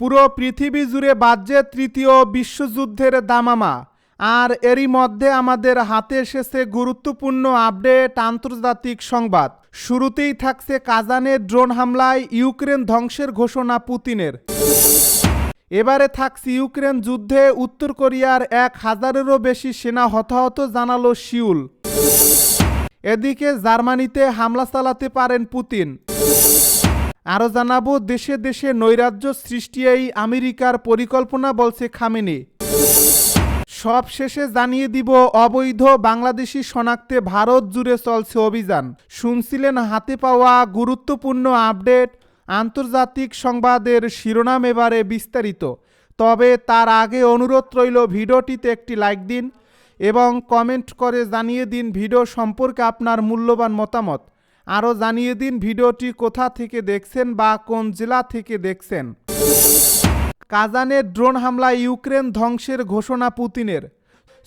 পুরো পৃথিবী জুড়ে বাজছে তৃতীয় বিশ্বযুদ্ধের দামামা। আর এরই মধ্যে আমাদের হাতে এসেছে গুরুত্বপূর্ণ আপডেট আন্তর্জাতিক সংবাদ। শুরুতেই থাকছে কাজানের ড্রোন হামলায় ইউক্রেন ধ্বংসের ঘোষণা পুতিনের। এবারে থাকছে ইউক্রেন যুদ্ধে উত্তর কোরিয়ার এক হাজারেরও বেশি সেনা হতাহত, জানালো শিউল এদিকে জার্মানিতে হামলা চালাতে পারেন পুতিন। আরও জানাব, দেশে দেশে নৈরাজ্য সৃষ্টি এই আমেরিকার পরিকল্পনা বলছে খামেনে। সব শেষে জানিয়ে দিব, অবৈধ বাংলাদেশি শনাক্তে ভারত জুড়ে চলছে অভিযান। শুনছিলেন হাতে পাওয়া গুরুত্বপূর্ণ আপডেট, আন্তর্জাতিক সংবাদের শিরোনাম এবারে বিস্তারিত। তবে তার আগে অনুরোধ রইল, ভিডিওটিতে একটি লাইক দিন এবং কমেন্ট করে জানিয়ে দিন, ভিডিও সম্পর্কে আপনার মূল্যবান মতামত। আরও জানিয়ে দিন ভিডিওটি কোথা থেকে দেখছেন বা কোন জেলা থেকে দেখছেন। কাজানের ড্রোন হামলায় ইউক্রেন ধ্বংসের ঘোষণা পুতিনের।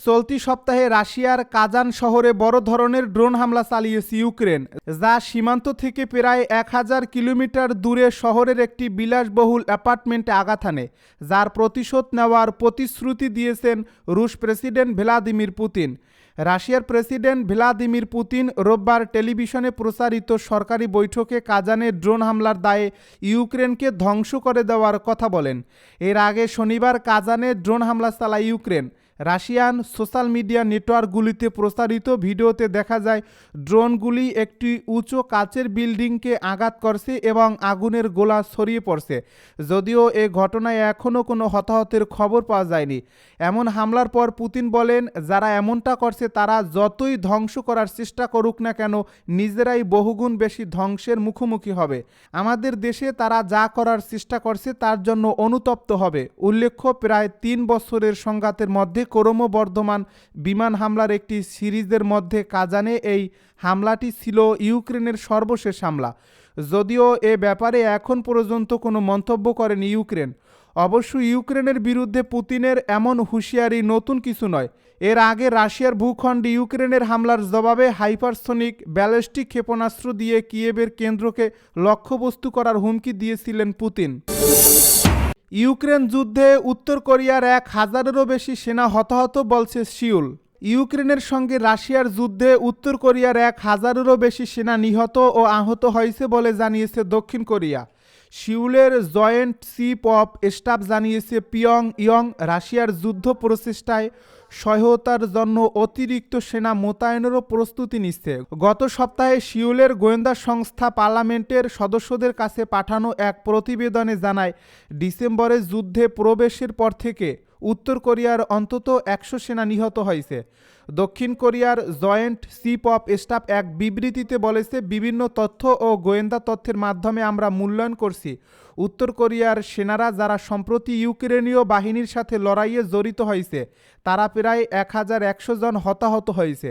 চলতি সপ্তাহে রাশিয়ার কাজান শহরে বড় ধরনের ড্রোন হামলা চালিয়েছে ইউক্রেন, যা সীমান্ত থেকে প্রায় এক হাজার কিলোমিটার দূরে শহরের একটি বিলাসবহুল অ্যাপার্টমেন্টে আঘাত আনে যার প্রতিশোধ নেওয়ার প্রতিশ্রুতি দিয়েছেন রুশ প্রেসিডেন্ট ভ্লাদিমির পুতিন। রাশিয়ার প্রেসিডেন্ট ভ্লাদিমির পুতিন রোববার টেলিভিশনে প্রচারিত সরকারি বৈঠকে কাজানে ড্রোন হামলার দায়ে ইউক্রেনকে ধ্বংস করে দেওয়ার কথা বলেন। এর আগে শনিবার কাজানে ড্রোন হামলা চালায় ইউক্রেন। রাশিয়ান সোশ্যাল মিডিয়া নেটওয়ার্কগুলিতে প্রচারিত ভিডিওতে দেখা যায়, ড্রোনগুলি একটি উঁচু কাচের বিল্ডিংকে আঘাত করছে এবং আগুনের গোলা ছড়িয়ে পড়ছে। যদিও এ ঘটনায় এখনও কোনো হতাহতের খবর পাওয়া যায়নি। এমন হামলার পর পুতিন বলেন, যারা এমনটা করছে তারা যতই ধ্বংস করার চেষ্টা করুক না কেন, নিজেরাই বহুগুণ বেশি ধ্বংসের মুখোমুখি হবে। আমাদের দেশে তারা যা করার চেষ্টা করছে তার জন্য অনুতপ্ত হবে। উল্লেখ্য, প্রায় তিন বছরের সংঘাতের মধ্যে ক্রমবর্ধমান বিমান হামলার একটি সিরিজের মধ্যে কাজানে এই হামলাটি ছিল ইউক্রেনের সর্বশেষ হামলা। যদিও এ ব্যাপারে এখন পর্যন্ত কোনো মন্তব্য করেনি ইউক্রেন। অবশ্য ইউক্রেনের বিরুদ্ধে পুতিনের এমন হুঁশিয়ারি নতুন কিছু নয়। এর আগে রাশিয়ার ভূখণ্ডে ইউক্রেনের হামলার জবাবে হাইপারসোনিক ব্যালিস্টিক ক্ষেপণাস্ত্র দিয়ে কিয়েবের কেন্দ্রকে লক্ষ্যবস্তু করার হুমকি দিয়েছিলেন পুতিন। ইউক্রেন যুদ্ধে উত্তর কোরিয়ার এক হাজারেরও বেশি সেনা হতাহত বলছে সিউল। ইউক্রেনের সঙ্গে রাশিয়ার যুদ্ধে উত্তর কোরিয়ার এক হাজারেরও বেশি সেনা নিহত ও আহত হয়েছে বলে জানিয়েছে দক্ষিণ কোরিয়া। সিউলের জয়েন্ট চিফ অফ স্টাফ জানিয়েছে, পিয়ং ইয়ং রাশিয়ার যুদ্ধ প্রচেষ্টায় সহায়তার জন্য অতিরিক্ত সেনা মোতায়েনেরও প্রস্তুতি নিচ্ছে। গত সপ্তাহে সিউলের গোয়েন্দা সংস্থা পার্লামেন্টের সদস্যদের কাছে পাঠানো এক প্রতিবেদনে জানায়, ডিসেম্বরে যুদ্ধে প্রবেশের পর থেকে উত্তর কোরিয়ার অন্তত একশো সেনা নিহত হয়েছে। দক্ষিণ কোরিয়ার জয়েন্ট চিফ অফ স্টাফ এক বিবৃতিতে বলেছে, বিভিন্ন তথ্য ও গোয়েন্দা তথ্যের মাধ্যমে আমরা মূল্যায়ন করছি। উত্তর কোরিয়ার সেনারা যারা সম্প্রতি ইউক্রেনীয় বাহিনীর সাথে লড়াইয়ে জড়িত হয়েছে, তারা প্রায় এক হাজার একশো জন হতাহত হয়েছে।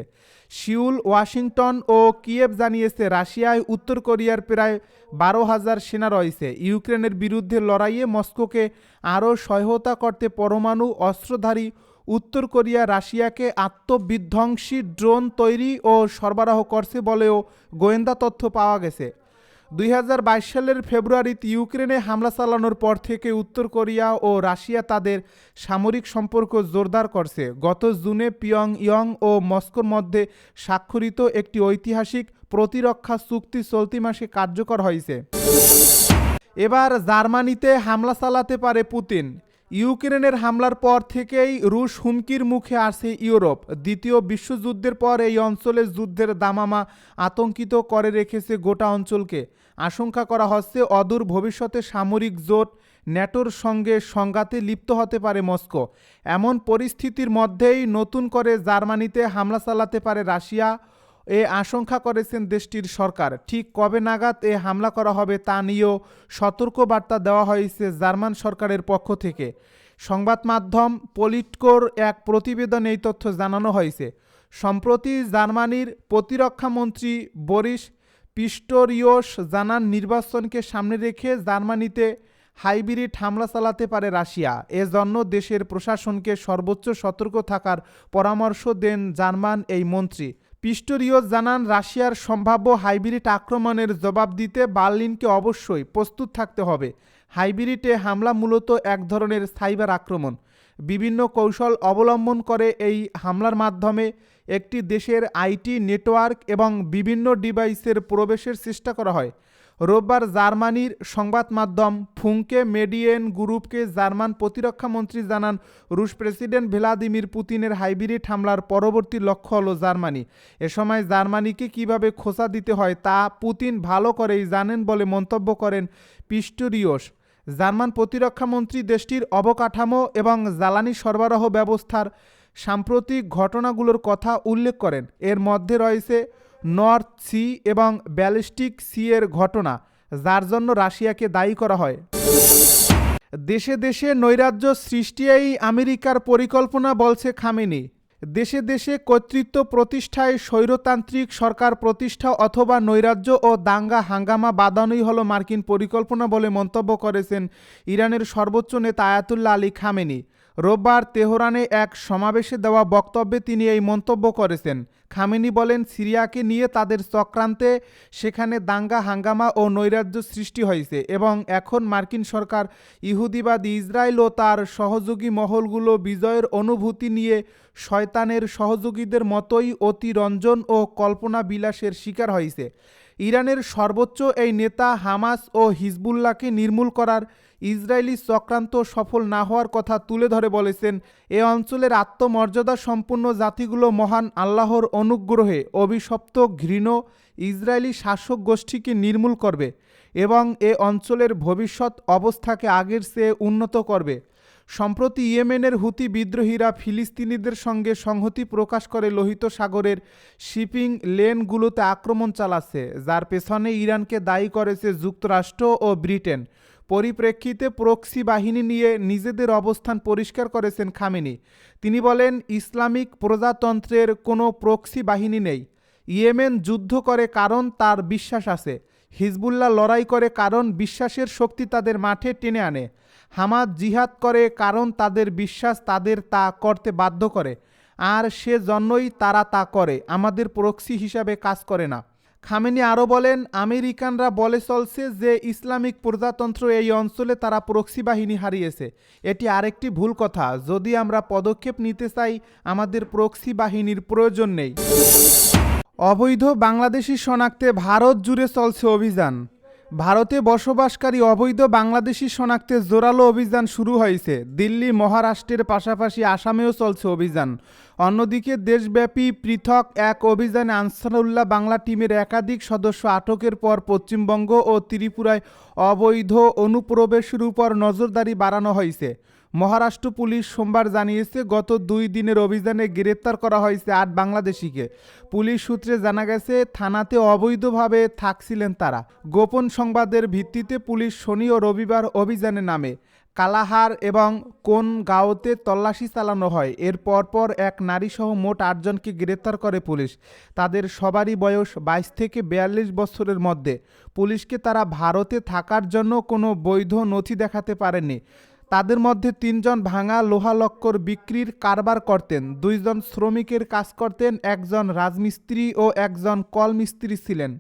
সিউল, ওয়াশিংটন ও কিয়েভ জানিয়েছে, রাশিয়ায় উত্তর কোরিয়ার প্রায় বারো হাজার সেনা রয়েছে। ইউক্রেনের বিরুদ্ধে লড়াইয়ে মস্কোকে আরও সহায়তা করতে পরমাণু অস্ত্রধারী উত্তর কোরিয়া, রাশিয়াকে আত্মবিধ্বংসী ড্রোন তৈরি ও সরবরাহ করছে বলেও গোয়েন্দা তথ্য পাওয়া গেছে। দুই হাজার বাইশ সালের ফেব্রুয়ারিতে ইউক্রেনে হামলা চালানোর পর থেকে উত্তর কোরিয়া ও রাশিয়া তাদের সামরিক সম্পর্ক জোরদার করছে। গত জুনে পিয়ং ইয়ং ও মস্কোর মধ্যে স্বাক্ষরিত একটি ঐতিহাসিক প্রতিরক্ষা চুক্তি চলতি মাসে কার্যকর হয়েছে। এবার জার্মানিতে হামলা চালাতে পারে পুতিন। ইউক্রেনের হামলার পর থেকেই রুশ হুমকির মুখে আসে ইউরোপ। দ্বিতীয় বিশ্বযুদ্ধের পর এই অঞ্চলে যুদ্ধের দামামা আতঙ্কিত করে রেখেছে গোটা অঞ্চলকে। আশঙ্কা করা হচ্ছে অদূর ভবিষ্যতে সামরিক জোট ন্যাটোর সঙ্গে সংঘাতে লিপ্ত হতে পারে মস্কো। এমন পরিস্থিতির মধ্যেই নতুন করে জার্মানিতে হামলা চালাতে পারে রাশিয়া এ আশঙ্কা করেছেন দেশটির সরকার। ঠিক কবে নাগাদ এ হামলা করা হবে তা নিয়েও সতর্কবার্তা দেওয়া হয়েছে জার্মান সরকারের পক্ষ থেকে। সংবাদ মাধ্যম পলিটকোর এক প্রতিবেদনে এই তথ্য জানানো হয়েছে। সম্প্রতি জার্মানির প্রতিরক্ষামন্ত্রী বরিস পিস্টোরিওস জানান, নির্বাচনকে সামনে রেখে জার্মানিতে হাইব্রিড হামলা চালাতে পারে রাশিয়া। এজন্য দেশের প্রশাসনকে সর্বোচ্চ সতর্ক থাকার পরামর্শ দেন জার্মান এই মন্ত্রী। পিস্টোরিওস জানান, রাশিয়ার সম্ভাব্য হাইব্রিড আক্রমণের জবাব দিতে বার্লিনকে অবশ্যই প্রস্তুত থাকতে হবে। হাইব্রিডে হামলা মূলত এক ধরনের সাইবার আক্রমণ। বিভিন্ন কৌশল অবলম্বন করে এই হামলার মাধ্যমে একটি দেশের আইটি নেটওয়ার্ক এবং বিভিন্ন ডিভাইসের প্রবেশের চেষ্টা করা হয়। রোববার জার্মানির সংবাদ মাধ্যম ফুঙ্কে মেডিয়েন গ্রুপকে জার্মান প্রতিরক্ষা মন্ত্রী জানান, রুশ প্রেসিডেন্ট ভ্লাদিমির পুতিনের হাইব্রিড হামলার পরবর্তী লক্ষ্য হলো জার্মানি। এ সময় জার্মানিকে কীভাবে খোঁচা দিতে হয় তা পুতিন ভালো করেই জানেন বলে মন্তব্য করেন পিস্টোরিয়স জার্মান প্রতিরক্ষা মন্ত্রী দেশটির অবকাঠামো এবং জ্বালানি সরবরাহ ব্যবস্থার সাম্প্রতিক ঘটনাগুলোর কথা উল্লেখ করেন। এর মধ্যে রয়েছে নর্থ সি এবং ব্যালিস্টিক সি এর ঘটনা, যার জন্য রাশিয়াকে দায়ী করা হয়। দেশে দেশে নৈরাজ্য সৃষ্টিই আমেরিকার পরিকল্পনা বলছে খামেনি। দেশে দেশে কর্তৃত্ব প্রতিষ্ঠায় স্বৈরতান্ত্রিক সরকার প্রতিষ্ঠা অথবা নৈরাজ্য ও দাঙ্গা হাঙ্গামা বাদানোই হলো মার্কিন পরিকল্পনা বলে মন্তব্য করেছেন ইরানের সর্বোচ্চ নেতা আয়াতুল্লাহ আলী খামেনি। রোববার তেহরানে এক সমাবেশে দেওয়া বক্তব্যে তিনি এই মন্তব্য করেছেন। খামেনি বলেন, সিরিয়াকে নিয়ে তাদের চক্রান্তে সেখানে দাঙ্গা, হাঙ্গামা ও নৈরাজ্য সৃষ্টি হয়েছে এবং এখন মার্কিন সরকার ইহুদিবাদী ইসরায়েল ও তার সহযোগী মহলগুলো বিজয়ের অনুভূতি নিয়ে শয়তানের সহযোগীদের মতোই অতিরঞ্জন ও কল্পনা বিলাসের শিকার হয়েছে। ইরানের সর্বোচ্চ এই নেতা হামাস ও হিজবুল্লাহকে নির্মূল করার ইসরায়েলি চক্রান্ত সফল না হওয়ার কথা তুলে ধরে বলেছেন, এ অঞ্চলের আত্মমর্যাদা সম্পন্ন জাতিগুলো মহান আল্লাহর অনুগ্রহে অভিশপ্ত, ঘৃণ ইসরায়েলি শাসক গোষ্ঠীকে নির্মূল করবে এবং এ অঞ্চলের ভবিষ্যৎ অবস্থাকে আগের চেয়ে উন্নত করবে। সম্প্রতি ইয়েমেনের হুতি বিদ্রোহীরা ফিলিস্তিনিদের সঙ্গে সংহতি প্রকাশ করে লোহিত সাগরের শিপিং লেনগুলোতে আক্রমণ চালাচ্ছে, যার পেছনে ইরানকে দায়ী করেছে যুক্তরাষ্ট্র ও ব্রিটেন। পরিপ্রেক্ষিতে প্রক্সি বাহিনী নিয়ে নিজেদের অবস্থান পরিষ্কার করেছেন খামেনি। তিনি বলেন, ইসলামিক প্রজাতন্ত্রের কোনো প্রক্সি বাহিনী নেই। ইয়েমেন যুদ্ধ করে কারণ তার বিশ্বাস আছে। হিজবুল্লাহ লড়াই করে কারণ বিশ্বাসের শক্তি তাদের মাঠে টেনে আনে। হামাদ জিহাদ করে কারণ তাদের বিশ্বাস তাদের তা করতে বাধ্য করে। আর সেজন্যই তারা তা করে। আমাদের প্রক্সি হিসাবে কাজ করে না। খামেনি আরও বলেন, আমেরিকানরা বলে চলছে যে ইসলামিক প্রজাতন্ত্র এই অঞ্চলে তারা প্রক্সি বাহিনী হারিয়েছে। এটি আরেকটি ভুল কথা। যদি আমরা পদক্ষেপ নিতে চাই, আমাদের প্রক্সি বাহিনীর প্রয়োজন নেই। অবৈধ বাংলাদেশি শনাক্তে ভারত জুড়ে চলছে অভিযান। ভারতে বসবাসকারী অবৈধ বাংলাদেশি শনাক্তে জোরালো অভিযান শুরু হয়েছে। দিল্লি, মহারাষ্ট্রের পাশাপাশি আসামেও চলছে অভিযান। অন্যদিকে দেশব্যাপী পৃথক এক অভিযানে আনসারুল্লাহ বাংলা টিমের একাধিক সদস্য আটকের পর পশ্চিমবঙ্গ ও ত্রিপুরায় অবৈধ অনুপ্রবেশের উপর নজরদারি বাড়ানো হয়েছে। মহারাষ্ট্র পুলিশ সোমবার জানিয়েছে, গত দুই দিনের অভিযানে গ্রেপ্তার করা হয়েছে আট বাংলাদেশিকে। পুলিশ সূত্রে জানা গেছে, থানাতে অবৈধভাবে থাকছিলেন তারা। গোপন সংবাদের ভিত্তিতে পুলিশ শনি ও রবিবার অভিযানে নামে। কালাহার এবং কোন গাঁওতে তল্লাশি চালানো হয়। এর পরপর এক নারীসহ মোট আটজনকে গ্রেপ্তার করে পুলিশ। তাদের সবারই বয়স বাইশ থেকে বিয়াল্লিশ বছরের মধ্যে। পুলিশকে তারা ভারতে থাকার জন্য কোনো বৈধ নথি দেখাতে পারেনি তাদের মধ্যে তিনজন ভাঙা লোহা লক্কর বিক্রির কারবার করতেন, দুইজন শ্রমিকের কাজ করতেন, একজন রাজমিস্ত্রি ও একজন কলমিস্ত্রি ছিলেন।